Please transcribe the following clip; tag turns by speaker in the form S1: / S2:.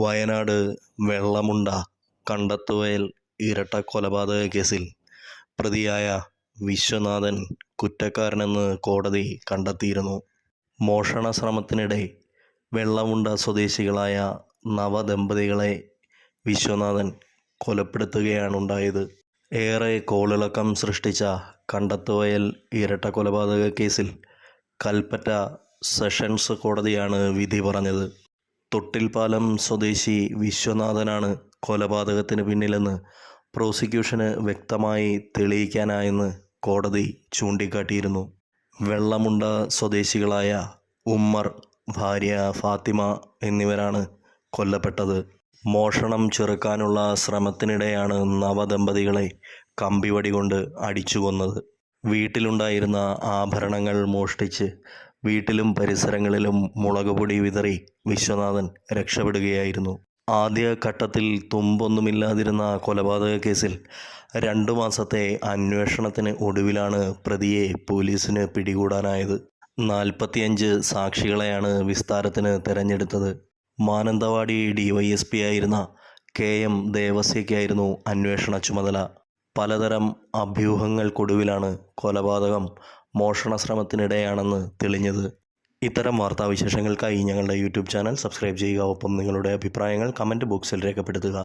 S1: വയനാട് വെള്ളമുണ്ട കണ്ടത്തുവയൽ ഇരട്ട കൊലപാതക കേസിൽ പ്രതിയായ വിശ്വനാഥൻ കുറ്റക്കാരനെന്ന് കോടതി കണ്ടെത്തിയിരുന്നു. മോഷണ ശ്രമത്തിനിടെ വെള്ളമുണ്ട സ്വദേശികളായ നവദമ്പതികളെ വിശ്വനാഥൻ കൊലപ്പെടുത്തുകയാണുണ്ടായത്. ഏറെ കോളിളക്കം സൃഷ്ടിച്ച കണ്ടത്തുവയൽ ഇരട്ട കൊലപാതക കേസിൽ കൽപ്പറ്റ സെഷൻസ് കോടതിയാണ് വിധി പറഞ്ഞത്. തൊട്ടിൽപ്പാലം സ്വദേശി വിശ്വനാഥനാണ് കൊലപാതകത്തിന് പിന്നിലെന്ന് പ്രോസിക്യൂഷന് വ്യക്തമായി തെളിയിക്കാനായെന്ന് കോടതി ചൂണ്ടിക്കാട്ടിയിരുന്നു. വെള്ളമുണ്ട സ്വദേശികളായ ഉമ്മർ ഭാര്യ ഫാത്തിമ എന്നിവരാണ് കൊല്ലപ്പെട്ടത്. മോഷണം ചെറുക്കാനുള്ള ശ്രമത്തിനിടെയാണ് നവദമ്പതികളെ കമ്പിവടി കൊണ്ട് അടിച്ചു കൊന്നത് വീട്ടിലുണ്ടായിരുന്ന ആഭരണങ്ങൾ മോഷ്ടിച്ച് വീട്ടിലും പരിസരങ്ങളിലും മുളകുപൊടി വിതറി വിശ്വനാഥൻ രക്ഷപ്പെടുകയായിരുന്നു. ആദ്യ ഘട്ടത്തിൽ തുമ്പൊന്നുമില്ലാതിരുന്ന കൊലപാതക കേസിൽ രണ്ടു മാസത്തെ അന്വേഷണത്തിന് ഒടുവിലാണ് പ്രതിയെ പോലീസിന് പിടികൂടാനായത്. നാൽപ്പത്തിയഞ്ച് സാക്ഷികളെയാണ് വിസ്താരത്തിന് തെരഞ്ഞെടുത്തത്. മാനന്തവാടി ഡിവൈഎസ്പി ആയിരുന്ന കെ എം ദേവസ്യയ്ക്കായിരുന്നു അന്വേഷണ ചുമതല. പലതരം അഭ്യൂഹങ്ങൾക്കൊടുവിലാണ് കൊലപാതകം മോഷണ ശ്രമത്തിനിടെയാണെന്ന് തെളിഞ്ഞത്. ഇത്തരം വാർത്താവിശേഷങ്ങൾക്കായി ഞങ്ങളുടെ യൂട്യൂബ് ചാനൽ സബ്സ്ക്രൈബ് ചെയ്യുക. ഒപ്പം നിങ്ങളുടെ അഭിപ്രായങ്ങൾ കമന്റ് ബോക്സിൽ രേഖപ്പെടുത്തുക.